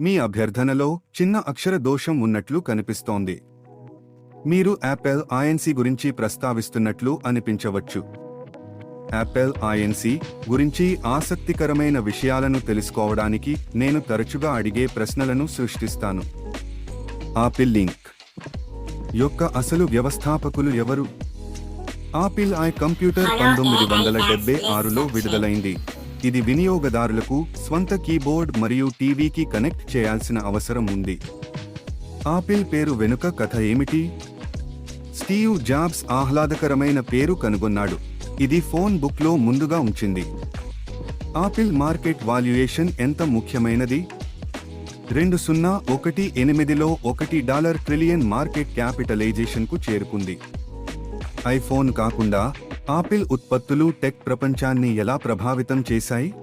మీ అభ్యర్థనలో చిన్న అక్షర దోషం ఉన్నట్లు కనిపిస్తోంది. మీరు యాపిల్ ఐఎన్సి గురించి ప్రస్తావిస్తున్నట్లు అనిపించవచ్చు. యాపిల్ ఐఎన్సి గురించి ఆసక్తికరమైన విషయాలను తెలుసుకోవడానికి నేను తరచుగా అడిగే ప్రశ్నలను సృష్టిస్తాను. ఆపిల్ లింక్ యొక్క అసలు వ్యవస్థాపకులు ఎవరు? ఆపిల్ ఐ కంప్యూటర్ పంతొమ్మిది వందల డెబ్బై ఆరులో విడుదలైంది. ఇది వినియోగదారులకు స్వంత కీబోర్డ్ మరియు టీవీకి కనెక్ట్ చేయాల్సిన అవసరం ఉంది. ఆపిల్ పేరు వెనుక కథ ఏమిటి? స్టీవ్ జాబ్స్ ఆహ్లాదకరమైన పేరు కనుగొన్నాడు. ఇది ఫోన్ బుక్లో ముందుగా ఉంచింది. ఆపిల్ మార్కెట్ వాల్యుయేషన్ ఎంత ముఖ్యమైనది? రెండు సున్నా ఒకటి ఎనిమిదిలో ఒకటి డాలర్ ట్రిలియన్ మార్కెట్ క్యాపిటలైజేషన్కు చేరుకుంది. ఐఫోన్ కాకుండా ఆపిల్ ఉత్పత్తులు టెక్ ప్రపంచాన్ని ఎలా ప్రభావితం చేశాయి?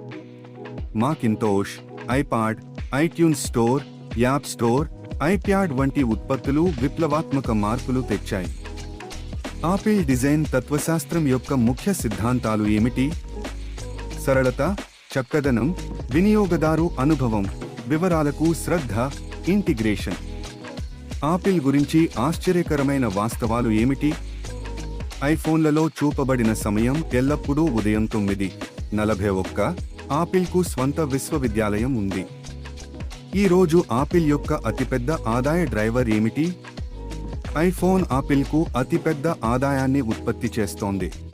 Macintosh iPod iTune store app store iPad వంటి ఉత్పత్తులు విప్లవాత్మక మార్పులు తెచ్చాయి. ఆపిల్ డిజైన్ తత్వశాస్త్రం యొక్క ముఖ్య సిద్ధాంతాలు ఏమిటి? సరళత చక్కదనం వినియోగదారు అనుభవం వివరాలకు శ్రద్ధ ఇంటిగ్రేషన్. ఆపిల్ గురించి ఆశ్చర్యకరమైన వాస్తవాలు ఏమిటి? ఐఫోన్లలో చూపబడిన సమయం ఎల్లప్పుడూ ఉదయం తొమ్మిది. నలభై ఒక్క. ఆపిల్కు స్వంత విశ్వవిద్యాలయం ఉంది. ఈ రోజు ఆపిల్ యొక్క అతిపెద్ద ఆదాయ డ్రైవర్ ఏమిటి? ఐఫోన్ ఆపిల్కు అతిపెద్ద ఆదాయాన్ని ఉత్పత్తి చేస్తోంది.